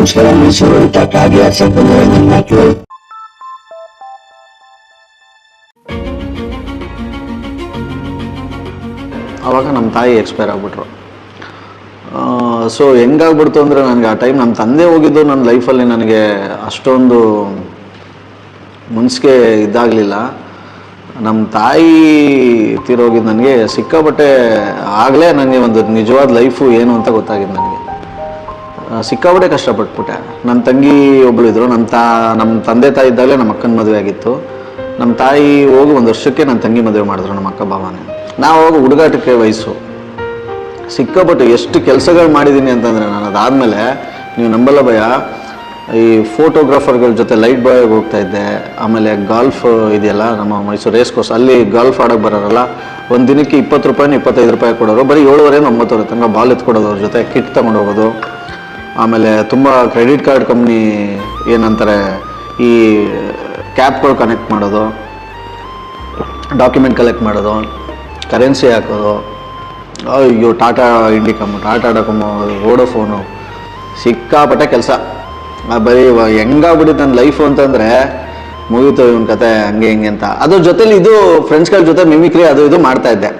ನಮಸ್ಕಾರ ಮೈಸೂರು ಮಕ್ಕಳು ಆವಾಗ ನಮ್ಮ ತಾಯಿ ಎಕ್ಸ್ಪೈರ್ ಆಗಿಬಿಟ್ರು. ಸೊ ಹೆಂಗಾಗ್ಬಿಡ್ತು ಅಂದರೆ ನನಗೆ ಆ ಟೈಮ್ ನಮ್ಮ ತಂದೆ ಹೋಗಿದ್ದು ನನ್ನ ಲೈಫಲ್ಲಿ ನನಗೆ ಅಷ್ಟೊಂದು ಮುನ್ಸಿಗೆ ಇದಾಗಲಿಲ್ಲ. ನಮ್ಮ ತಾಯಿ ತೀರೋಗಿದ್ದು ನನಗೆ ಸಿಕ್ಕಾಪಟ್ಟೆ ಆಗಲೇ ನನಗೆ ಒಂದು ನಿಜವಾದ ಲೈಫು ಏನು ಅಂತ ಗೊತ್ತಾಗಿದ್ದು ನನಗೆ. ಸಿಕ್ಕಾಪಟ್ಟೆ ಕಷ್ಟಪಟ್ಬಿಟ್ಟೆ. ನನ್ನ ತಂಗಿ ಒಬ್ಬಳು ಇದ್ರು ನಮ್ಮ ತಾ ನಮ್ಮ ತಂದೆ ತಾಯಿ ಇದ್ದಾಗಲೇ ನಮ್ಮ ಅಕ್ಕನ ಮದುವೆ ಆಗಿತ್ತು. ನಮ್ಮ ತಾಯಿ ಹೋಗಿ ಒಂದು ವರ್ಷಕ್ಕೆ ನನ್ನ ತಂಗಿ ಮದುವೆ ಮಾಡಿದ್ರು ನಮ್ಮ ಅಕ್ಕ ಭಾವನೆ. ನಾವು ಹೋಗಿ ಹುಡುಗಾಟಕ್ಕೆ ವಯಸ್ಸು. ಸಿಕ್ಕಾಪಟ್ಟೆ ಎಷ್ಟು ಕೆಲಸಗಳು ಮಾಡಿದ್ದೀನಿ ಅಂತಂದರೆ ನಾನು ಅದಾದಮೇಲೆ, ನೀವು ನಂಬಲ್ಲ ಭಯ, ಈ ಫೋಟೋಗ್ರಾಫರ್ಗಳ ಜೊತೆ ಲೈಟ್ ಬಾಯ್ ಹೋಗ್ತಾ ಇದ್ದೆ. ಆಮೇಲೆ ಗಾಲ್ಫ್ ಇದೆಯಲ್ಲ, ನಮ್ಮ ಮೈಸೂರು ರೇಸ್ ಕೋರ್ಸ್ ಅಲ್ಲಿ ಗಾಲ್ಫ್ ಆಡೋಕೆ ಬರೋರಲ್ಲ ಒಂದು ದಿನಕ್ಕೆ ಇಪ್ಪತ್ತು ರೂಪಾಯಿನ ಇಪ್ಪತ್ತೈದು ರೂಪಾಯಿ ಕೊಡೋರು, ಬರೀ ಏಳುವರೆ ಒಂಬತ್ತುವರೆ ತನಕ ಬಾಲ್ ಎತ್ಕೊಡೋದು, ಅವ್ರ ಜೊತೆ ಕಿಟ್ ತಗೊಂಡು ಹೋಗೋದು. ಆಮೇಲೆ ತುಂಬ ಕ್ರೆಡಿಟ್ ಕಾರ್ಡ್ ಕಂಪ್ನಿ ಏನಂತಾರೆ ಈ ಕ್ಯಾಪ್ಗಳು ಕನೆಕ್ಟ್ ಮಾಡೋದು ಡಾಕ್ಯುಮೆಂಟ್ ಕಲೆಕ್ಟ್ ಮಾಡೋದು ಕರೆನ್ಸಿ ಹಾಕೋದು ಅಯ್ಯೋ ಟಾಟಾ ಇಂಡಿಕಮ್ ಟಾಟಾ ಓಡೋ ವೋಡೋಫೋನು ಸಿಕ್ಕಾಪಟ್ಟೆ ಕೆಲಸ. ಬರೀ ಹೆಂಗಾಗ್ಬಿಟ್ಟಿತ್ತು ನನ್ನ ಲೈಫು ಅಂತಂದರೆ ಮುಗೀತು ಇವನ ಕತೆ ಹಂಗೆ ಹಿಂಗೆ ಅಂತ. ಅದ್ರ ಜೊತೇಲಿ ಇದು ಫ್ರೆಂಡ್ಸ್ಗಳ ಜೊತೆ ಮಿಮಿಕ್ರಿ ಅದು ಇದು ಮಾಡ್ತಾ ಇದ್ದೆ.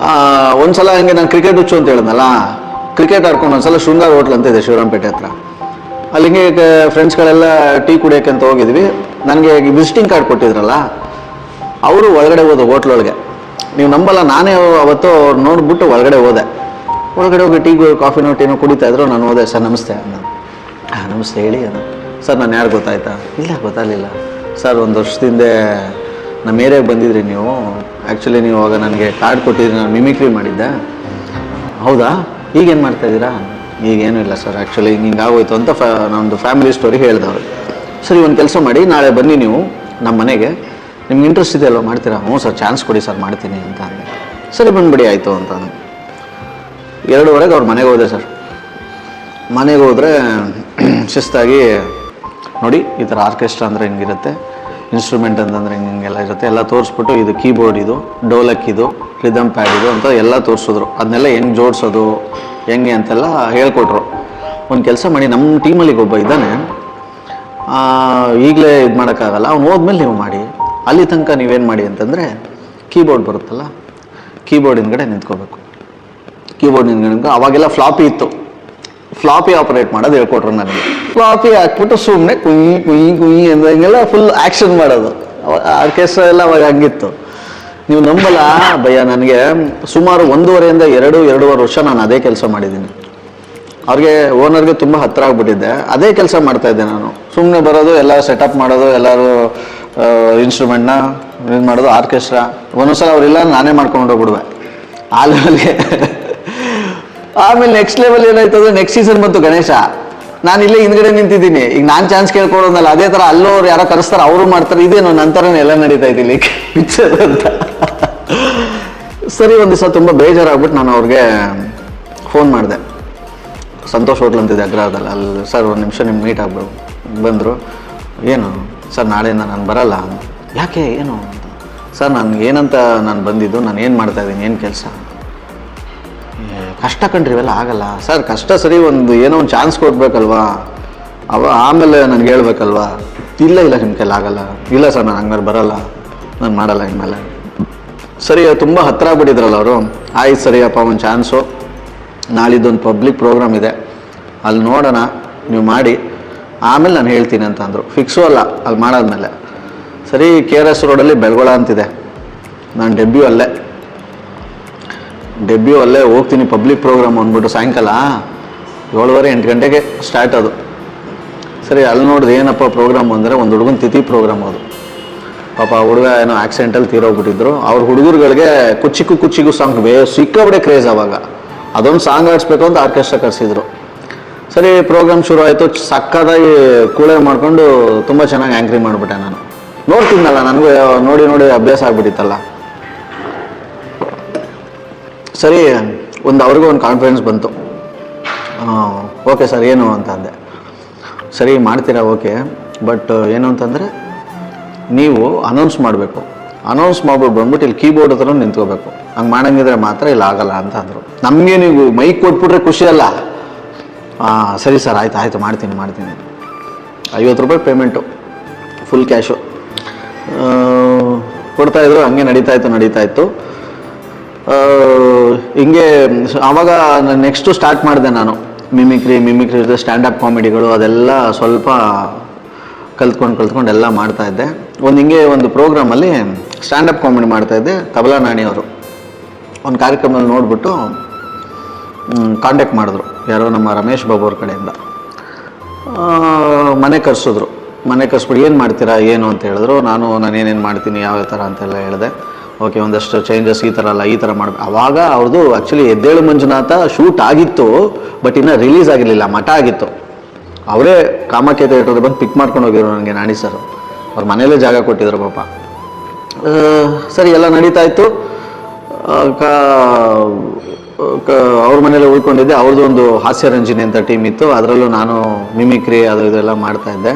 ಆ, ಒಂದ್ಸಲ ಹಂಗೆ ನಾನು ಕ್ರಿಕೆಟ್ ಹುಚ್ಚು ಅಂತ ಹೇಳಿದ್ನಲ್ಲ ಕ್ರಿಕೆಟ್ ಆಡ್ಕೊಂಡು ಒಂದ್ಸಲ ಶೃಂಗಾರ್ ಹೋಟ್ಲ್ ಅಂತ ಇದೆ ಶಿವರಾಮಪೇಟೆ ಹತ್ರ. ಅಲ್ಲಿಗೆ ಫ್ರೆಂಡ್ಸ್ಗಳೆಲ್ಲ ಟೀ ಕುಡಿಯೋಕೆ ಅಂತ ಹೋಗಿದ್ವಿ. ನನಗೆ ವಿಸಿಟಿಂಗ್ ಕಾರ್ಡ್ ಕೊಟ್ಟಿದ್ರಲ್ಲ, ಅವರು ಒಳಗಡೆ ಹೋದ ಹೋಟ್ಲೊಳಗೆ ನೀವು ನಂಬಲ್ಲ, ನಾನೇ ಅವತ್ತು ಅವ್ರು ನೋಡ್ಬಿಟ್ಟು ಒಳಗಡೆ ಹೋದೆ. ಒಳಗಡೆ ಹೋಗಿ ಟೀ ಕಾಫಿನೋ ಟೀನೋ ಕುಡಿತಾ ಇದ್ರು, ನಾನು ಹೋದೆ, ಸರ್, ನಮಸ್ತೆ ಅಂದ ಹಾಂ ನಮಸ್ತೆ, ಹೇಳಿ ಅನ್ನ ಸರ್, ನಾನು ಯಾರು ಗೊತ್ತಾಯ್ತಾ? ಇಲ್ಲ, ಗೊತ್ತಾಗಲಿಲ್ಲ. ಸರ್, ಒಂದು ವರ್ಷದಿಂದ ನಮ್ಮ ಏರಿಯಾಗೆ ಬಂದಿದ್ರಿ ನೀವು. ಆ್ಯಕ್ಚುಲಿ ನೀವು ಅವಾಗ ನನಗೆ ಕಾರ್ಡ್ ಕೊಟ್ಟಿದ್ರಿ, ನಾನು ಮಿಮಿಕ್ರಿ ಮಾಡಿದ್ದೆ. ಹೌದಾ? ಈಗೇನು ಮಾಡ್ತಾ ಇದ್ದೀರಾ? ಈಗೇನು ಇಲ್ಲ ಸರ್ ಆ್ಯಕ್ಚುಲಿ ಹಿಂಗೆ ಆಗೋಯ್ತು ಅಂತ ಫ್ಯಾ ನಮ್ಮದು ಫ್ಯಾಮಿಲಿ ಸ್ಟೋರಿ ಹೇಳಿದವರು. ಸರಿ ಒಂದು ಕೆಲಸ ಮಾಡಿ ನಾಳೆ ಬನ್ನಿ ನೀವು ನಮ್ಮ ಮನೆಗೆ. ನಿಮ್ಗೆ ಇಂಟ್ರೆಸ್ಟ್ ಇದೆ ಮಾಡ್ತೀರಾ? ಹ್ಞೂ ಸರ್ ಚಾನ್ಸ್ ಕೊಡಿ ಸರ್ ಮಾಡ್ತೀನಿ ಅಂತ ಅಂದೆ. ಸರಿ ಬಂದ್ಬಿಡಿ, ಆಯಿತು ಅಂತ ಎರಡೂವರೆಗೆ ಅವ್ರ ಮನೆಗೆ ಹೋದೆ ಸರ್ ಮನೆಗೆ ಹೋದರೆ ಶಿಸ್ತಾಗಿ ನೋಡಿ ಈ ಥರ ಆರ್ಕೆಸ್ಟ್ರಾ ಅಂದರೆ ಹಿಂಗಿರುತ್ತೆ. ಇನ್ಸ್ಟ್ರೂಮೆಂಟ್ ಅಂತಂದ್ರೆ ಹಿಂಗೆ ಹಿಂಗೆಲ್ಲ ಇರುತ್ತೆ. ಎಲ್ಲ ತೋರಿಸ್ಬಿಟ್ಟು ಇದು ಕೀಬೋರ್ಡ್ ಇದು, ಡೋಲಕ್ ಇದು ರಿದಮ್ ಪ್ಯಾಡ್ ಇದು ಅಂತ ಎಲ್ಲ ತೋರಿಸಿದ್ರು. ಅದನ್ನೆಲ್ಲ ಹೆಂಗೆ ಜೋಡಿಸೋದು, ಹೆಂಗೆ ಅಂತೆಲ್ಲ ಹೇಳ್ಕೊಟ್ರು. ಒಂದು ಕೆಲಸ ಮಾಡಿ ನಮ್ಮ ಟೀಮಲ್ಲಿ ಒಬ್ಬ ಇದ್ದಾನೆ. ಈಗಲೇ ಇದು ಮಾಡೋಕ್ಕಾಗಲ್ಲ. ಅವ್ನು ಹೋದ್ಮೇಲೆ ನೀವು ಮಾಡಿ. ಅಲ್ಲಿ ತನಕ ನೀವೇನು ಮಾಡಿ ಅಂತಂದರೆ ಕೀಬೋರ್ಡ್ ಬರುತ್ತಲ್ಲ ಕೀಬೋರ್ಡ್ ಹಿಂದ್ಗಡೆ ನಿಂತ್ಕೋಬೇಕು. ಕೀಬೋರ್ಡ್ ಹಿಂದ್ಗಡೆ ಅವಾಗೆಲ್ಲ ಫ್ಲಾಪಿ ಇತ್ತು. ಫ್ಲಾಪಿ ಆಪರೇಟ್ ಮಾಡೋದು ಹೇಳ್ಕೊಟ್ರು ನನಗೆ. ಫ್ಲಾಪಿ ಹಾಕ್ಬಿಟ್ಟು ಸುಮ್ಮನೆ ಕುಯ್ ಕುಯ್ ಕುಯ್ ಅಂದಂಗೆಲ್ಲ ಫುಲ್ ಆ್ಯಕ್ಷನ್ ಮಾಡೋದು. ಆರ್ಕೆಸ್ಟ್ರಾ ಎಲ್ಲ ಅವಾಗ ಹಂಗಿತ್ತು. ನೀವು ನಂಬಲ್ಲ, ಭಯ ನನಗೆ. ಸುಮಾರು ಒಂದೂವರೆಯಿಂದ ಎರಡು, ಎರಡೂವರೆ ವರ್ಷ ನಾನು ಅದೇ ಕೆಲಸ ಮಾಡಿದ್ದೀನಿ. ಅವ್ರಿಗೆ ಓನರ್ಗೆ ತುಂಬ ಹತ್ತಿರ ಆಗಿಬಿಟ್ಟಿದ್ದೆ. ಅದೇ ಕೆಲಸ ಮಾಡ್ತಾ ಇದ್ದೆ ನಾನು. ಸುಮ್ಮನೆ ಬರೋದು, ಎಲ್ಲ ಸೆಟಪ್ ಮಾಡೋದು, ಎಲ್ಲರೂ ಇನ್ಸ್ಟ್ರೂಮೆಂಟ್ನ ಇದು ಮಾಡೋದು ಆರ್ಕೆಸ್ಟ್ರಾ ಒಂದೊಂದ್ಸಲ ಅವರಿಲ್ಲ ನಾನೇ ಮಾಡ್ಕೊಂಡು ಹೋಗ್ಬಿಡುವೆ. ಆ ಲೆವೆಲ್ಗೆ ಆಮೇಲೆ ನೆಕ್ಸ್ಟ್ ಲೆವೆಲ್ ಏನಾಯ್ತದೆ ನೆಕ್ಸ್ಟ್ ಸೀಸನ್ ಬಂತು ಗಣೇಶ. ನಾನು ಇಲ್ಲೇ ಹಿಂದ್ಗಡೆ ನಿಂತಿದ್ದೀನಿ. ಈಗ ನಾನು ಚಾನ್ಸ್ ಕೇಳ್ಕೊಳೋದಲ್ಲ ಅದೇ ಥರ ಅಲ್ಲೋರು ಯಾರೋ ಕರೆಸ್ತಾರೆ, ಅವರು ಮಾಡ್ತಾರೆ. ಇದೇನು ನಂತರನೇ ಎಲ್ಲ ನಡೀತಾ ಇದ್ದೀನಿ ಪಿಕ್ಚರ್ ಅಂತ. ಸರಿ ಒಂದು ದಿವಸ ತುಂಬ ಬೇಜಾರಾಗ್ಬಿಟ್ಟು ನಾನು ಅವ್ರಿಗೆ ಫೋನ್ ಮಾಡಿದೆ. ಸಂತೋಷ್ ಹೋಟ್ಲ್ ಅಂತಿದೆ ಅಗ್ರಹದಲ್ಲಿ. ಅಲ್ಲಿ ಸರ್ ಒಂದು ನಿಮಿಷ ನಿಮ್ಗೆ ಮೀಟ್ ಆಗ್ಬೇಕು ಬಂದರು. ಏನು? ಸರ್, ನಾಳೆಯಿಂದ ನಾನು ಬರಲ್ಲ ಯಾಕೆ? ಏನು ಸರ್ ನಾನು ಏನಂತ ನಾನು ಬಂದಿದ್ದು, ನಾನು ಏನು ಮಾಡ್ತಾ ಇದ್ದೀನಿ? ಏನು ಕೆಲಸ? ಕಷ್ಟ ಕಂಡ್ರಿ ಇವೆಲ್ಲ ಆಗಲ್ಲ. ಸರ್, ಕಷ್ಟ ಸರಿ, ಒಂದು ಏನೋ ಒಂದು ಚಾನ್ಸ್ ಕೊಡ್ಬೇಕಲ್ವಾ? ಅವ ಆಮೇಲೆ ನನಗೆ ಹೇಳ್ಬೇಕಲ್ವಾ? ಇಲ್ಲ ಇಲ್ಲ ನಿಮ್ಮ ಕೈಲಿ ಆಗಲ್ಲ. ಇಲ್ಲ ಸರ್, ನಾನು ಹಂಗಾರೆ ಬರಲ್ಲ. ನಾನು ಮಾಡಲ್ಲ ಇನ್ಮೇಲೆ ಸರಿ ತುಂಬ ಹತ್ತಿರ ಆಗ್ಬಿಟ್ಟಿದ್ರಲ್ಲ ಅವರು. ಆಯ್ತು ಸರಿಯಪ್ಪ ಒಂದು ಚಾನ್ಸು ನಾಳಿದ್ದೊಂದು ಪಬ್ಲಿಕ್ ಪ್ರೋಗ್ರಾಮ್ ಇದೆ. ಅಲ್ಲಿ ನೋಡೋಣ, ನೀವು ಮಾಡಿ. ಆಮೇಲೆ ನಾನು ಹೇಳ್ತೀನಿ ಅಂತ ಅಂದರು. ಫಿಕ್ಸು ಅಲ್ಲ ಅಲ್ಲಿ ಮಾಡಾದ್ಮೇಲೆ. ಸರಿ, ಕೆ ಆರ್ ಎಸ್ ರೋಡಲ್ಲಿ ಬೆಳಗೊಳ ಅಂತಿದೆ. ನಾನು ಡೆಬ್ಯೂ ಅಲ್ಲೇ. ಡೆಬ್ಯೂ ಅಲ್ಲೇ ಹೋಗ್ತೀನಿ ಪಬ್ಲಿಕ್ ಪ್ರೋಗ್ರಾಮ್ ಅಂದ್ಬಿಟ್ಟು ಸಾಯಂಕಾಲ. ಏಳುವರೆ, ಎಂಟು ಗಂಟೆಗೆ ಸ್ಟಾರ್ಟ್ ಅದು. ಸರಿ, ಅಲ್ಲಿ ನೋಡಿದ್ರೆ ಏನಪ್ಪ ಪ್ರೋಗ್ರಾಮ್ ಅಂದರೆ ಒಂದು ಹುಡುಗನ ತಿಥಿ ಪ್ರೋಗ್ರಾಮ್ ಅದು. ಪಾಪ ಹುಡುಗ ಏನೋ ಆಕ್ಸಿಡೆಂಟಲ್ಲಿ ತೀರೋಗ್ಬಿಟ್ಟಿದ್ರು. ಅವ್ರ ಹುಡುಗರುಗಳಿಗೆ ಕುಚ್ಚಿಗೂ ಕುಚ್ಚಿಗೂ ಸಾಂಗ್ ಬೇ ಸಿಕ್ಕಾಬಿಡೆ ಕ್ರೇಜ್ ಅವಾಗ. ಅದೊಂದು ಸಾಂಗ್ ಆಡಿಸ್ಬೇಕು ಅಂತ ಆರ್ಕೆಸ್ಟ್ರಾ ಕರೆಸಿದ್ರು. ಸರಿ ಪ್ರೋಗ್ರಾಮ್ ಶುರು ಆಯಿತು ಸಕ್ಕದಾಗಿ ಕೂಳೆ ಮಾಡಿಕೊಂಡು ತುಂಬ ಚೆನ್ನಾಗಿ ಆ್ಯಂಕ್ರಿ ಮಾಡಿಬಿಟ್ಟೆ ನಾನು. ನೋಡ್ತೀನಲ್ಲ ನನಗೂ, ನೋಡಿ ನೋಡಿ ಅಭ್ಯಾಸ ಆಗ್ಬಿಟ್ಟಿತ್ತಲ್ಲ. ಸರಿ, ಒಂದು ಅವ್ರಿಗೂ ಒಂದು ಕಾನ್ಫಿಡೆನ್ಸ್ ಬಂತು. ಓಕೆ ಸರ್ ಏನು ಅಂತ ಅಂದೆ. ಸರಿ, ಮಾಡ್ತೀರಾ ಓಕೆ ಬಟ್ ಏನು ಅಂತಂದರೆ ನೀವು ಅನೌನ್ಸ್ ಮಾಡಬೇಕು. ಅನೌನ್ಸ್ ಮಾಡ್ಬಿಟ್ಟು ಬಂದ್ಬಿಟ್ಟು ಇಲ್ಲಿ ಕೀಬೋರ್ಡ್ ಹತ್ರ ನಿಂತ್ಕೋಬೇಕು. ಹಂಗೆ ಮಾಡಂಗಿದ್ರೆ ಮಾತ್ರ ಇಲ್ಲಿ ಆಗಲ್ಲ ಅಂತ ಅಂದರು. ನಮಗೆ ನೀವು ಮೈಕ್ ಕೊಟ್ಬಿಟ್ರೆ ಖುಷಿ ಅಲ್ಲ. ಸರಿ ಸರ್ ಆಯ್ತು, ಆಯಿತು, ಮಾಡ್ತೀನಿ ಮಾಡ್ತೀನಿ. ಐವತ್ತು ರೂಪಾಯಿ ಪೇಮೆಂಟು ಫುಲ್ ಕ್ಯಾಶು ಕೊಡ್ತಾಯಿದ್ರು ಹಂಗೆ ನಡೀತಾ ಇತ್ತು ನಡೀತಾ ಇತ್ತು. ಹಿಂಗೆ ಆವಾಗ ನೆಕ್ಸ್ಟು ಸ್ಟಾರ್ಟ್ ಮಾಡಿದೆ ನಾನು. ಮಿಮಿಕ್ರಿ ಮಿಮಿಕ್ರಿ ಜೊತೆ ಸ್ಟ್ಯಾಂಡಪ್ ಕಾಮಿಡಿಗಳು ಅದೆಲ್ಲ ಸ್ವಲ್ಪ ಕಲ್ತ್ಕೊಂಡು ಕಲ್ತ್ಕೊಂಡು ಎಲ್ಲ ಮಾಡ್ತಾ ಇದ್ದೆ. ಒಂದು ಹಿಂಗೆ ಒಂದು ಪ್ರೋಗ್ರಾಮಲ್ಲಿ ಸ್ಟ್ಯಾಂಡಪ್ ಕಾಮಿಡಿ ಮಾಡ್ತಾ ಇದ್ದೆ, ತಬಲಾ ನಾಣಿಯವರು ಒಂದು ಕಾರ್ಯಕ್ರಮದಲ್ಲಿ ನೋಡಿಬಿಟ್ಟು ಕಾಂಟ್ಯಾಕ್ಟ್ ಮಾಡಿದ್ರು. ಯಾರೋ ನಮ್ಮ ರಮೇಶ್ ಬಾಬು ಅವ್ರ ಕಡೆಯಿಂದ. ಮನೆ ಕರೆಸಿದ್ರು. ಮನೆ ಕರ್ಸ್ಬಿಟ್ಟು, ಏನು ಮಾಡ್ತೀರಾ? ಏನು? ಅಂತ ಹೇಳಿದ್ರು. ನಾನು ನಾನು ಏನೇನು ಮಾಡ್ತೀನಿ? ಯಾವ ಥರ ಅಂತೆಲ್ಲ ಹೇಳಿದೆ. ಓಕೆ ಒಂದಷ್ಟು ಚೇಂಜಸ್ ಈ ಥರ ಅಲ್ಲ, ಈ ಥರ ಮಾಡಬೇಕು. ಅವಾಗ ಅವ್ರದ್ದು ಆ್ಯಕ್ಚುಲಿ ಎದ್ದೇಳು ಮಂಜುನಾಥ ಶೂಟ್ ಆಗಿತ್ತು ಬಟ್ ಇನ್ನೂ ರಿಲೀಸ್ ಆಗಿರಲಿಲ್ಲ, ಮಠ ಆಗಿತ್ತು. ಅವರೇ ಕಾಮಾಖ್ಯ ಥಿಯೇಟರ್ ಬಂದು ಪಿಕ್ ಮಾಡ್ಕೊಂಡು ಹೋಗಿದ್ರು ನನಗೆ ನಾಣಿ ಸರ್ ಅವ್ರ ಮನೇಲೇ ಜಾಗ ಕೊಟ್ಟಿದ್ರು ಪಾಪ. ಸರಿ, ಎಲ್ಲ ನಡೀತಾ ಇತ್ತು. ಅವ್ರ ಮನೇಲಿ ಉಳ್ಕೊಂಡಿದ್ದೆ. ಅವ್ರದ್ದು ಒಂದು ಹಾಸ್ಯರಂಜನಿ ಅಂತ ಟೀಮ್ ಇತ್ತು. ಅದರಲ್ಲೂ ನಾನು ಮಿಮಿಕ್ರಿ ಅದು ಇದೆಲ್ಲ ಮಾಡ್ತಾ ಇದ್ದೆ.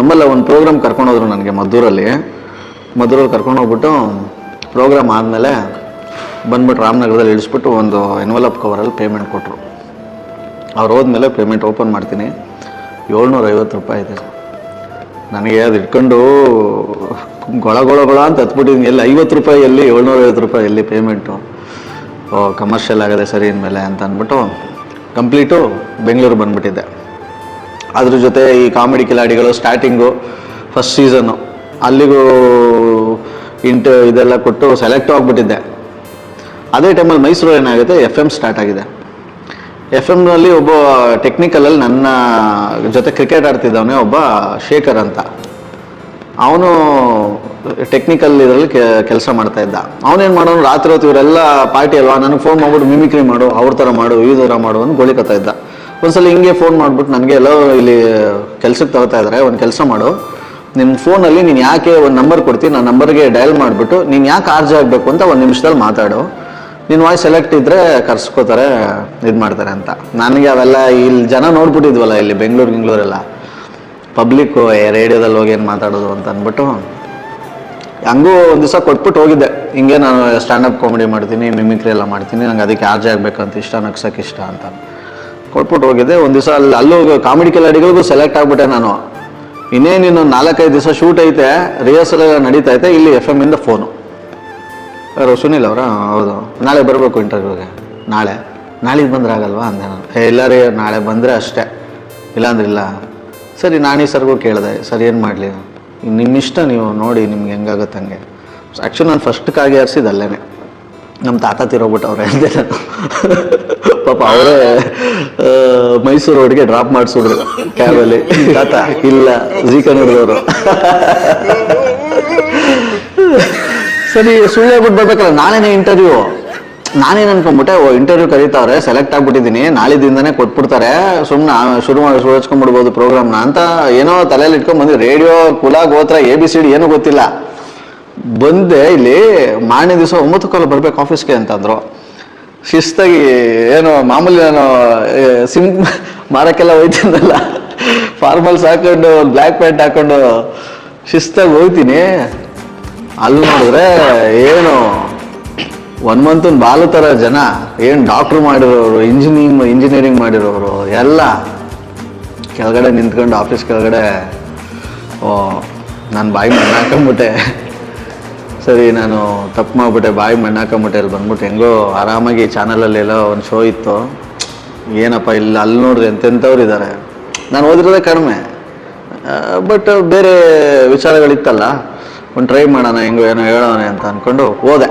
ನಮ್ಮಲ್ಲ, ಒಂದು ಪ್ರೋಗ್ರಾಮ್ ಕರ್ಕೊಂಡೋದ್ರು ನನಗೆ ಮದ್ದೂರಲ್ಲಿ. ಮದ್ದೂರಲ್ಲಿ ಕರ್ಕೊಂಡು ಹೋಗ್ಬಿಟ್ಟು ಪ್ರೋಗ್ರಾಮ್ ಆದಮೇಲೆ ಬಂದ್ಬಿಟ್ಟು ರಾಮನಗರದಲ್ಲಿ ಇಳಿಸ್ಬಿಟ್ಟು ಒಂದು ಎನ್ವಲಪ್ ಕವರಲ್ಲಿ ಪೇಮೆಂಟ್ ಕೊಟ್ಟರು ಅವ್ರು ಹೋದ್ಮೇಲೆ ಪೇಮೆಂಟ್ ಓಪನ್ ಮಾಡ್ತೀನಿ. ಏಳ್ನೂರ ಐವತ್ತು ರೂಪಾಯಿ ಇದೆ. ನನಗೆ ಅದು ಇಟ್ಕೊಂಡು ಗೊಳ ಗೊಳ ಗೊಳ ಅಂತ ಹತ್ಬಿಟ್ಟಿದ್ದೀನಿ ಎಲ್ಲಿ ಐವತ್ತು ರೂಪಾಯಿ ಎಲ್ಲಿ ಏಳ್ನೂರ ಐವತ್ತು ರೂಪಾಯಿ ಎಲ್ಲಿ ಪೇಮೆಂಟು ಓ ಕಮರ್ಷಿಯಲ್ ಆಗದೆ ಸರಿ ಇನ್ಮೇಲೆ ಅಂತ ಅಂದ್ಬಿಟ್ಟು ಕಂಪ್ಲೀಟು ಬೆಂಗಳೂರು ಬಂದ್ಬಿಟ್ಟಿದ್ದೆ. ಅದ್ರ ಜೊತೆ ಈ comedy Khiladigalu starting first season ಅಲ್ಲಿಗೂ ಇಂಟು ಇದೆಲ್ಲ ಕೊಟ್ಟು ಸೆಲೆಕ್ಟ್ ಆಗಿಬಿಟ್ಟಿದ್ದೆ. ಅದೇ ಟೈಮಲ್ಲಿ ಮೈಸೂರು ಏನಾಗುತ್ತೆ? ಎಫ್ ಎಂ ಸ್ಟಾರ್ಟ್ ಆಗಿದೆ. ಎಫ್ ಎಮ್ನಲ್ಲಿ ಒಬ್ಬ ಟೆಕ್ನಿಕಲಲ್ಲಿ ನನ್ನ ಜೊತೆ ಕ್ರಿಕೆಟ್ ಆಡ್ತಿದ್ದವನೇ ಒಬ್ಬ ಶೇಖರ್ ಅಂತ. ಅವನು ಟೆಕ್ನಿಕಲ್ ಇದರಲ್ಲಿ ಕೆಲಸ ಮಾಡ್ತಾ ಇದ್ದ. ಅವನೇನು ಮಾಡೋನು ರಾತ್ರಿ ಹೊತ್ತು ಇವರೆಲ್ಲ ಪಾರ್ಟಿ ಅಲ್ವಾ? ನನಗೆ ಫೋನ್ ಮಾಡ್ಬಿಟ್ಟು ಮಿಮಿಕ್ರಿ ಮಾಡು, ಅವ್ರ ಥರ ಮಾಡು ಈ ಥರ ಮಾಡು ಅಂತ ಗೋಳಿಕತ್ತಾ ಇದ್ದ. ಒಂದ್ಸಲ ಹಿಂಗೆ ಫೋನ್ ಮಾಡ್ಬಿಟ್ಟು ನನಗೆ ಎಲ್ಲೋ ಇಲ್ಲಿ ಕೆಲ್ಸಕ್ಕೆ ತಗೋತಾ ಇದ್ದಾರೆ ಒಂದು ಕೆಲಸ ಮಾಡು. ನಿಮ್ಮ ಫೋನಲ್ಲಿ ನೀನು ಯಾಕೆ ಒಂದು ನಂಬರ್ ಕೊಡ್ತೀನಿ ನಾನು ನಂಬರ್ಗೆ ಡಯಲ್ ಮಾಡಿಬಿಟ್ಟು ನೀನು ಯಾಕೆ ಆರ್ಜ್ ಆಗಬೇಕು ಅಂತ ಒಂದು ನಿಮಿಷದಲ್ಲಿ ಮಾತಾಡು. ನಿನ್ನ ವಾಯ್ಸ್ ಸೆಲೆಕ್ಟ್ ಇದ್ದರೆ ಕರ್ಸ್ಕೋತಾರೆ, ಇದು ಮಾಡ್ತಾರೆ ಅಂತ. ನನಗೆ ಅವೆಲ್ಲ ಇಲ್ಲಿ ಜನ ನೋಡ್ಬಿಟ್ಟಿದ್ವಲ್ಲ ಇಲ್ಲಿ ಬೆಂಗಳೂರು ಬೆಂಗಳೂರೆಲ್ಲ ಪಬ್ಲಿಕ್ಕು ರೇಡಿಯೋದಲ್ಲಿ ಹೋಗಿ ಏನು ಮಾತಾಡೋದು ಅಂತ ಅಂದ್ಬಿಟ್ಟು ಹಂಗೂ ಒಂದು ದಿವಸ ಕೊಟ್ಬಿಟ್ಟು ಹೋಗಿದ್ದೆ. ಹಿಂಗೆ ನಾನು ಸ್ಟ್ಯಾಂಡಪ್ ಕಾಮಿಡಿ ಮಾಡ್ತೀನಿ ಮಿಮಿಕ್ರಿ ಎಲ್ಲ ಮಾಡ್ತೀನಿ, ನಂಗೆ ಅದಕ್ಕೆ ಆರ್ಜ್ ಆಗಬೇಕಂತ ಇಷ್ಟ ನಗ್ಸಕ್ಕೆ ಇಷ್ಟ ಅಂತ. ಕೊಟ್ಬಿಟ್ಟು ಹೋಗಿದ್ದೆ. ಒಂದು ದಿವಸ ಅಲ್ಲಿ ಅಲ್ಲೂ ಕಾಮಿಡಿ ಕಿಲಾಡಿಗಳಿಗೂ ಸೆಲೆಕ್ಟ್ ಆಗಿಬಿಟ್ಟೆ ನಾನು. ಇನ್ನೇನು ಇನ್ನೊಂದು ನಾಲ್ಕೈದು ದಿವಸ ಶೂಟ್ ಐತೆ ರಿಹರ್ಸಲ್ ಎಲ್ಲ ನಡೀತಾ ಐತೆ, ಇಲ್ಲಿ ಎಫ್ ಎಂ ಇಂದ ಫೋನು ಯಾರು ಸುನಿಲ್ ಅವರ? ಹೌದು. ನಾಳೆ ಬರಬೇಕು ಇಂಟರ್ವ್ಯೂಗೆ ನಾಳೆ. ನಾಳೆಗೆ ಬಂದರೆ ಆಗಲ್ವಾ ಅಂದೆ ನಾನು. ರೀ ನಾಳೆ ಬಂದರೆ ಅಷ್ಟೇ. ಇಲ್ಲಾಂದ್ರೆ ಇಲ್ಲ. ಸರಿ, ನಾನೇ ಸರ್ಗೂ ಕೇಳಿದೆ. ಸರ್, ಏನು ಮಾಡಲಿ? ನಿಮ್ಮಿಷ್ಟ ನೀವು ನೋಡಿ ನಿಮ್ಗೆ ಹೆಂಗಾಗುತ್ತೆ ಹಂಗೆ. ಆ್ಯಕ್ಚುಲಿ ನಾನು ಫಸ್ಟ್ ಕಾಗೆ ಹರಿಸಿದ್ದು ಅಲ್ಲೇನೆ. ನಮ್ಮ ತಾತ ತಿರೋಗ್ಬಿಟ್ಟವ್ರೆ ಅಂದೆ ನಾನು. ಪಾಪ ಅವರೇ ಮೈಸೂರು ರೋಡ್ಗೆ ಡ್ರಾಪ್ ಮಾಡಿಸಿದ್ರು ಕ್ಯಾಬಲ್ಲಿ ತಾತ, ಇಲ್ಲ ಜಿ ಕನ್ನಡದವರು ಸರಿ, ಸುಳ್ಳೆ ಬಿಟ್ಟು ಬರ್ಬೇಕಲ್ಲ, ನಾಳೆನೇ ಇಂಟರ್ವ್ಯೂ ನಾನೇನು ಓ ಇಂಟರ್ವ್ಯೂ ಕರೀತಾವ್ರೆ ಸೆಲೆಕ್ಟ್ ಆಗ್ಬಿಟ್ಟಿದ್ದೀನಿ ನಾಳಿದಿಂದನೇ ಕೊಟ್ಬಿಡ್ತಾರೆ. ಸುಮ್ಮನೆ ಶುರು ಮಾಡಿ, ಶುರು ಹಚ್ಕೊಂಡ್ಬಿಡ್ಬೋದು ಪ್ರೋಗ್ರಾಮ್ನ ಅಂತ ಏನೋ ತಲೆಯಲ್ಲಿ ಇಟ್ಕೊಂಡ್ ಬಂದು, ರೇಡಿಯೋ ಕುಲ ಗೋತ್ರ ಎ ಬಿ ಸಿ ಡಿ ಏನೂ ಗೊತ್ತಿಲ್ಲ. ಬಂದೆ ಇಲ್ಲಿ ಮಾರನೇ ದಿವಸ ಒಂಬತ್ತು ಕಾಲ ಬರ್ಬೇಕು ಆಫೀಸ್ಗೆ ಅಂತಂದ್ರು. ಶಿಸ್ತಾಗಿ ಏನು ಮಾಮೂಲಿ ನಾನು ಸಿಮ್ ಮಾರಕ್ಕೆಲ್ಲ ಹೋಯ್ತಿದ್ದಲ್ಲ ಫಾರ್ಮಲ್ಸ್ ಹಾಕೊಂಡು ಬ್ಲ್ಯಾಕ್ ಪ್ಯಾಂಟ್ ಹಾಕೊಂಡು ಶಿಸ್ತಾಗಿ ಹೋಗ್ತೀನಿ. ಅಲ್ಲಿ ನೋಡಿದ್ರೆ ಏನು ಒನ್ ಮಂತ್ ಬಾಲು ಥರ ಜನ, ಏನು ಡಾಕ್ಟ್ರು ಮಾಡಿರೋರು ಇಂಜಿನಿಯರಿಂಗ್ ಇಂಜಿನಿಯರಿಂಗ್ ಮಾಡಿರೋರು, ಎಲ್ಲ ಕೆಳಗಡೆ ನಿಂತ್ಕೊಂಡು ಆಫೀಸ್ ಕೆಳಗಡೆ, ಓ, ನಾನು ಬಾಯಿ ಮಣ್ಣು ಹಾಕೊಂಬಿಟ್ಟೆ ಸರಿ, ನಾನು ತಪ್ಪು ಮಾಡಿಬಿಟ್ಟೆ, ಬಾಯಿ ಮಣ್ಣಾಕೊಂಬಿಟ್ಟೆ ಅಲ್ಲಿ ಬಂದ್ಬಿಟ್ಟು ಹೆಂಗೋ ಆರಾಮಾಗಿ ಚಾನಲಲ್ಲೆಲ್ಲ ಒಂದು ಶೋ ಇತ್ತು. ಏನಪ್ಪ, ಇಲ್ಲ ಅಲ್ಲಿ ನೋಡಿದ್ರೆ ಎಂತೆಂಥವ್ರು ಇದ್ದಾರೆ ನಾನು ಓದಿರೋದೇ ಕಡಿಮೆ. ಬಟ್ ಬೇರೆ ವಿಚಾರಗಳಿತ್ತಲ್ಲ. ಒಂದು ಟ್ರೈ ಮಾಡೋಣ, ಹೆಂಗೋ ಏನೋ ಹೇಳೋಣ ಅಂತ ಅಂದ್ಕೊಂಡು ಹೋದೆ.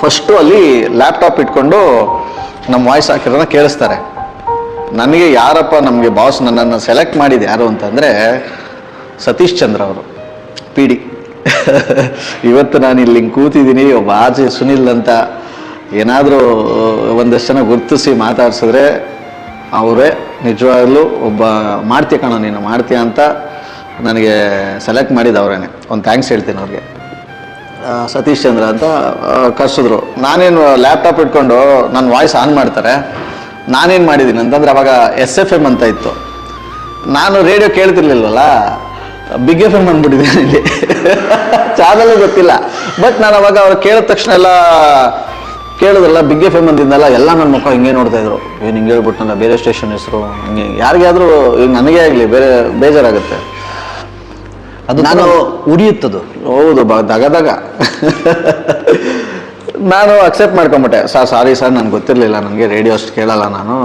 ಫಸ್ಟು ಅಲ್ಲಿ ಲ್ಯಾಪ್ಟಾಪ್ ಇಟ್ಕೊಂಡು ನಮ್ಮ ವಾಯ್ಸ್ ಹಾಕಿರೋದನ್ನ ಕೇಳಿಸ್ತಾರೆ. ನನಗೆ ಯಾರಪ್ಪ ನಮಗೆ ಬಾಸ್ ನನ್ನನ್ನು ಸೆಲೆಕ್ಟ್ ಮಾಡಿದ್ದು ಯಾರು ಅಂತಂದರೆ ಸತೀಶ್ ಚಂದ್ರ ಅವರು ಪಿ ಡಿ ಇವತ್ತು ನಾನು ಇಲ್ಲಿ ಕೂತಿದ್ದೀನಿ, ಒಬ್ಬ ಆಚೆ ಸುನಿಲ್ ಅಂತ. ಏನಾದರೂ ಒಂದಷ್ಟು ಜನ ಗುರುತಿಸಿ ಮಾತಾಡ್ಸಿದ್ರೆ ಅವರೇ ನಿಜವಾಗ್ಲೂ ಒಬ್ಬ ಮಾಡ್ತೀಯ ಕಣ, ನೀನು ಮಾಡ್ತೀಯ ಅಂತ ನನಗೆ ಸೆಲೆಕ್ಟ್ ಮಾಡಿದ ಅವರೇನೆ. ಒಂದು ಥ್ಯಾಂಕ್ಸ್ ಹೇಳ್ತೀನಿ ಅವ್ರಿಗೆ. ಸತೀಶ್ ಚಂದ್ರ ಅಂತ ಕರ್ಸಿದ್ರು. ನಾನೇನು ಲ್ಯಾಪ್ಟಾಪ್ ಇಟ್ಕೊಂಡು ನನ್ನ ವಾಯ್ಸ್ ಆನ್ ಮಾಡ್ತಾರೆ. ನಾನೇನು ಮಾಡಿದ್ದೀನಿ ಅಂತಂದರೆ ಅವಾಗ ಎಸ್ ಎಫ್ ಎಂ ಅಂತ ಇತ್ತು. ನಾನು ರೇಡಿಯೋ ಕೇಳ್ತಿರ್ಲಿಲ್ವಲ್ಲ ಬಿಗ್ ಎಫ್ ಎಂ ಬಂದ್ಬಿಟ್ಟಿದ್ದೀನಿ ಇಲ್ಲಿ. ಚಾನಲ್ ಗೊತ್ತಿಲ್ಲ. ಬಟ್ ನಾನು ಅವಾಗ ಅವ್ರು ಕೇಳಿದ ತಕ್ಷಣ ಎಲ್ಲ ಕೇಳಿದ್ರಲ್ಲ ಬಿಗ್ ಎಫ್ ಎಂ ಅಂತಿದ್ದಲ್ಲ ಎಲ್ಲ ನನ್ನ ಮುಖ ಹಿಂಗೆ ನೋಡ್ತಾ ಇದ್ರು. ಏನು ಹಿಂಗೆ ಹೇಳ್ಬಿಟ್ಟನಲ್ಲ ಬೇರೆ ಸ್ಟೇಷನ್ ಹೆಸರು ಹಿಂಗೆ ಯಾರಿಗಾದ್ರೂ ಈಗ ನನಗೆ ಆಗಲಿ ಬೇರೆ ಬೇಜಾರಾಗುತ್ತೆ. ಅದು ನಾನು- ನಾನು ಉರಿಯುತ್ತದು. ಹೌದು ಬ ದಗ ದಗ ನಾನು ಅಕ್ಸೆಪ್ಟ್ ಮಾಡ್ಕೊಂಬಿಟ್ಟೆ. ಸರ್ ಸಾರಿ ಸರ್ ನನಗೆ ಗೊತ್ತಿರಲಿಲ್ಲ ನನಗೆ ರೇಡಿಯೋ ಅಷ್ಟು ಕೇಳಲ್ಲ ನಾನು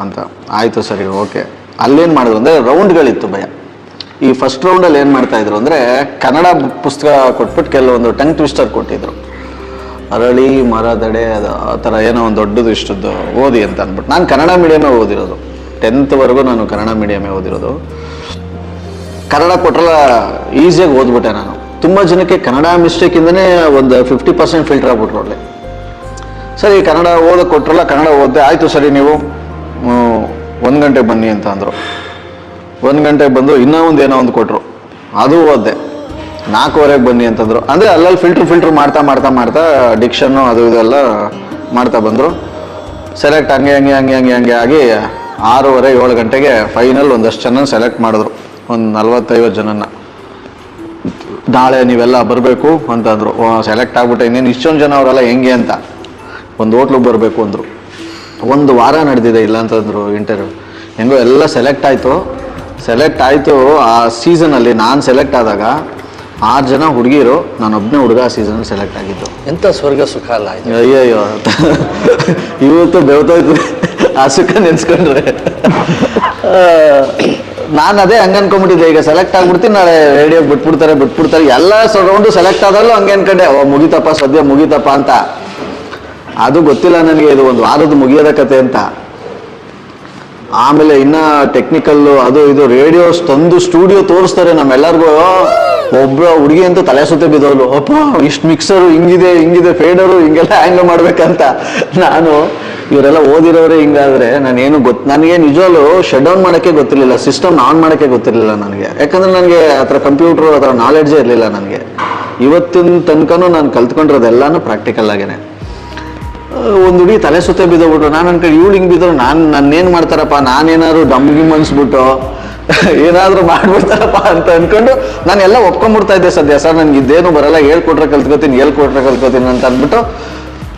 ಅಂತ. ಆಯಿತು ಸರಿ ಓಕೆ ಅಲ್ಲೇನು ಮಾಡಿದ್ರು? ಅಂದರೆ ರೌಂಡ್ಗಳಿತ್ತು ಭಯ. ಈ ಫಸ್ಟ್ ರೌಂಡಲ್ಲಿ ಏನು ಮಾಡ್ತಾಯಿದ್ರು ಅಂದರೆ ಕನ್ನಡ ಪುಸ್ತಕ ಕೊಟ್ಬಿಟ್ಟು ಕೆಲವೊಂದು ಟಂಗ್ ಟ್ವಿಸ್ಟರ್ ಕೊಟ್ಟಿದ್ರು. ಅರಳಿ, ಮರದಡೆ, ಅದು ಆ ಥರ ಏನೋ ಒಂದು ದೊಡ್ಡದು ಇಷ್ಟದ್ದು ಓದಿ ಅಂತ ಅಂದ್ಬಿಟ್ಟು ನಾನು ಕನ್ನಡ ಮೀಡಿಯಮೇ ಓದಿರೋದು. ಟೆಂತ್ವರೆಗೂ ನಾನು ಕನ್ನಡ ಮೀಡಿಯಮೇ ಓದಿರೋದು. ಕನ್ನಡ ಕೊಟ್ರಲ್ಲ ಈಸಿಯಾಗಿ ಓದ್ಬಿಟ್ಟೆ ನಾನು. ತುಂಬ ಜನಕ್ಕೆ ಕನ್ನಡ ಮಿಸ್ಟೇಕಿಂದನೇ ಒಂದು ಫಿಫ್ಟಿ ಪರ್ಸೆಂಟ್ ಫಿಲ್ಟರ್ ಆಗ್ಬಿಟ್ರು ಅಲ್ಲಿ ಸರಿ, ಕನ್ನಡ ಓದಕ್ಕೆ ಕೊಟ್ರಲ್ಲ ಕನ್ನಡ ಓದಿದೆ, ಆಯಿತು ಸರಿ ನೀವು ಒಂದು ಗಂಟೆ ಬನ್ನಿ ಅಂತ ಅಂದರು. ಒಂದು ಗಂಟೆಗೆ ಬಂದು ಇನ್ನೂ ಒಂದು ಏನೋ ಒಂದು ಕೊಟ್ಟರು ಅದು ಓದ್ದೆ ನಾಲ್ಕೂವರೆಗೆ ಬನ್ನಿ ಅಂತಂದರು. ಅಂದರೆ ಅಲ್ಲಲ್ಲಿ ಫಿಲ್ಟ್ರ್ ಫಿಲ್ಟ್ರ್ ಮಾಡ್ತಾ ಮಾಡ್ತಾ ಮಾಡ್ತಾ ಡಿಕ್ಷನ್ನು ಅದು ಇದೆಲ್ಲ ಮಾಡ್ತಾ ಬಂದರು. ಸೆಲೆಕ್ಟ್ ಹಂಗೆ ಹಂಗೆ ಹಂಗೆ ಹಂಗೆ ಹಂಗೆ ಆಗಿ ಆರೂವರೆ, ಏಳು ಗಂಟೆಗೆ ಫೈನಲ್ ಒಂದಷ್ಟು ಜನ ಸೆಲೆಕ್ಟ್ ಮಾಡಿದ್ರು. ಒಂದು ನಲ್ವತ್ತೈವತ್ತು ಜನನ ನಾಳೆ ನೀವೆಲ್ಲ ಬರಬೇಕು ಅಂತಂದರು. ಸೆಲೆಕ್ಟ್ ಆಗ್ಬಿಟ್ಟೆ ಇನ್ನೇನು ಇಷ್ಟೊಂದು ಜನ ಅವರೆಲ್ಲ ಹೆಂಗೆ ಅಂತ. ಒಂದು ಹೋಟ್ಲಿಗೆ ಬರಬೇಕು ಅಂದರು. ಒಂದು ವಾರ ನಡೆದಿದೆ ಇಲ್ಲ ಅಂತಂದರು ಇಂಟರ್ವ್ಯೂ ಹೆಂಗೋ ಎಲ್ಲ ಸೆಲೆಕ್ಟ್ ಆಯಿತು. ಸೆಲೆಕ್ಟ್ ಆಯಿತು ಆ ಸೀಸನಲ್ಲಿ ನಾನು ಸೆಲೆಕ್ಟ್ ಆದಾಗ ಆರು ಜನ ಹುಡುಗಿರು ನಾನೊಬ್ಬನೇ ಹುಡುಗ ಆ ಸೀಸನಲ್ಲಿ ಸೆಲೆಕ್ಟ್ ಆಗಿದ್ದು. ಎಂಥ ಸ್ವರ್ಗ ಸುಖ ಅಲ್ಲ ಇದು? ಅಯ್ಯಯ್ಯೋ ಇವತ್ತು ಬೆವತೋಯ್ತು. ಆ ಸುಖ ನೆನ್ಸ್ಕೊಂಡ್ರೆ. ನಾನು ಅದೇ ಹಂಗೆ ಅನ್ಕೊಂಡ್ಬಿಟ್ಟಿದ್ದೆ ಈಗ ಸೆಲೆಕ್ಟ್ ಆಗ್ಬಿಡ್ತೀನಿ ನಾಳೆ ರೇಡಿಯೋ ಬಿಟ್ಬಿಡ್ತಾರೆ ಬಿಟ್ಬಿಡ್ತಾರೆ. ಎಲ್ಲ ರೌಂಡು ಸೆಲೆಕ್ಟ್ ಆದಲ್ಲೂ ಹಂಗೆ ಅನ್ಕೊಂಡೆ. ಓ ಮುಗಿತಪ್ಪ ಸದ್ಯ ಮುಗಿತಪ್ಪ ಅಂತ. ಅದು ಗೊತ್ತಿಲ್ಲ ನನಗೆ ಇದು ಒಂದು ವಾರದ ಮುಗಿಯೋದ ಕತೆ ಅಂತ. ಆಮೇಲೆ ಇನ್ನ ಟೆಕ್ನಿಕಲ್ ಅದು ಇದು ರೇಡಿಯೋಸ್ ತಂದು ಸ್ಟುಡಿಯೋ ತೋರಿಸ್ತಾರೆ ನಮ್ಮೆಲ್ಲರಿಗೂ. ಒಬ್ಬ ಹುಡುಗಿ ಅಂತ ತಲೆ ಸುತ್ತೆ ಬಿದ್ದವಳು. ಅಪ್ಪ, ಇಷ್ಟು ಮಿಕ್ಸರು ಹಿಂಗಿದೆ ಹಿಂಗಿದೆ ಫೇಡರು ಹಿಂಗೆಲ್ಲ ಹ್ಯಾಂಗ್ ಮಾಡ್ಬೇಕಂತ. ನಾನು ಇವರೆಲ್ಲ ಓದಿರೋರೆ ಹಿಂಗಾದ್ರೆ, ನಾನೇನು ಗೊತ್ತು ನನಗೆ ನಿಜವಲ್ಲೂ ಶಟ್ ಡೌನ್ ಮಾಡೋಕ್ಕೆ ಗೊತ್ತಿರಲಿಲ್ಲ ಸಿಸ್ಟಮ್ ಆನ್ ಮಾಡೋಕ್ಕೆ ಗೊತ್ತಿರಲಿಲ್ಲ ನನಗೆ. ಯಾಕಂದ್ರೆ ನನಗೆ ಆ ಕಂಪ್ಯೂಟ್ರು ಆ ಥರ ನಾಲೆಡ್ಜೇ ಇರಲಿಲ್ಲ ನನಗೆ. ಇವತ್ತಿನ ತನಕನೂ ನಾನು ಕಲ್ತ್ಕೊಂಡಿರೋದೆಲ್ಲನೂ ಪ್ರಾಕ್ಟಿಕಲ್ ಆಗೇನೆ. ಒಂದು ಹುಡುಗಿ ತಲೆ ಸುತ್ತ ಬಿದ್ದೋಗ್ಬಿಟ್ಟು ನಾನು ಅನ್ಕೊಂಡು ಇವಳು ಹಿಂಗೆ ಬಿದ್ದರು ನಾನು ನನ್ನೇನು ಮಾಡ್ತಾರಪ್ಪ, ನಾನೇನಾದ್ರು ಡಮ್ ಗಿಮ್ ಅನ್ಸ್ಬಿಟ್ಟು ಏನಾದರೂ ಮಾಡ್ಬಿಡ್ತಾರಪ್ಪ ಅಂತ ಅನ್ಕೊಂಡು ನಾನು ಎಲ್ಲ ಒಪ್ಕೊಂಡ್ಬಿಡ್ತಾ ಇದ್ದೆ ಸದ್ಯ. ಸರ್, ನನಗೆ ಇದೇನು ಬರಲ್ಲ, ಹೇಳ್ಕೊಟ್ರೆ ಕಲ್ತ್ಕೋತೀನಿ ಹೇಳ್ಕೊಟ್ರೆ ಕಲ್ತ್ಕೋತೀನಿ ಅಂತ ಅಂದ್ಬಿಟ್ಟು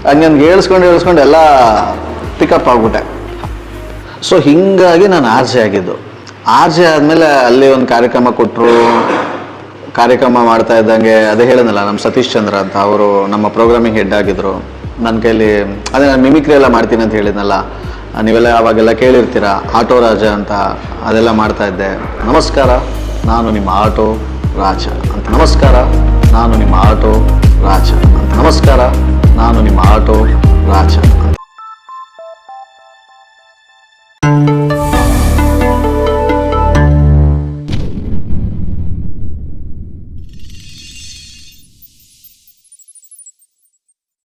ಹಂಗೆ ನನ್ಗೆ ಹೇಳ್ಸ್ಕೊಂಡು ಹೇಳ್ಸ್ಕೊಂಡು ಎಲ್ಲ ಪಿಕಪ್ ಆಗ್ಬಿಟ್ಟೆ. ಸೊ ಹಿಂಗಾಗಿ ನಾನು ಆರ್ಜೆ ಆಗಿದ್ದು. ಆರ್ಜೆ ಆದಮೇಲೆ ಅಲ್ಲಿ ಒಂದು ಕಾರ್ಯಕ್ರಮ ಕೊಟ್ಟರು ಕಾರ್ಯಕ್ರಮ ಮಾಡ್ತಾ ಇದ್ದಂಗೆ, ಅದೇ ಹೇಳಿದ್ನಲ್ಲ ನಮ್ಮ ಸತೀಶ್ ಚಂದ್ರ ಅಂತ, ಅವರು ನಮ್ಮ ಪ್ರೋಗ್ರಾಮಿಂಗ್ ಹೆಡ್ ಆಗಿದ್ರು. ನನ್ನ ಕೈಲಿ, ಅದೇ ನಾನು ಮಿಮಿಕ್ರಿ ಎಲ್ಲ ಮಾಡ್ತೀನಿ ಅಂತ ಹೇಳಿದ್ನಲ್ಲ ನೀವೆಲ್ಲ ಅವಾಗೆಲ್ಲ ಕೇಳಿರ್ತೀರ, ಆಟೋ ರಾಜ ಅಂತ ಅದೆಲ್ಲ ಮಾಡ್ತಾ ಇದ್ದೆ. ನಮಸ್ಕಾರ, ನಾನು ನಿಮ್ಮ ಆಟೋ ರಾಜ ಅಂತ. ನಮಸ್ಕಾರ, ನಾನು ನಿಮ್ಮ ಆಟೋ ರಾಜ ಅಂತ. ನಮಸ್ಕಾರ, ನಾನು ನಿಮ್ಮ ಆಟೋ ರಾಜ ಅಂತ.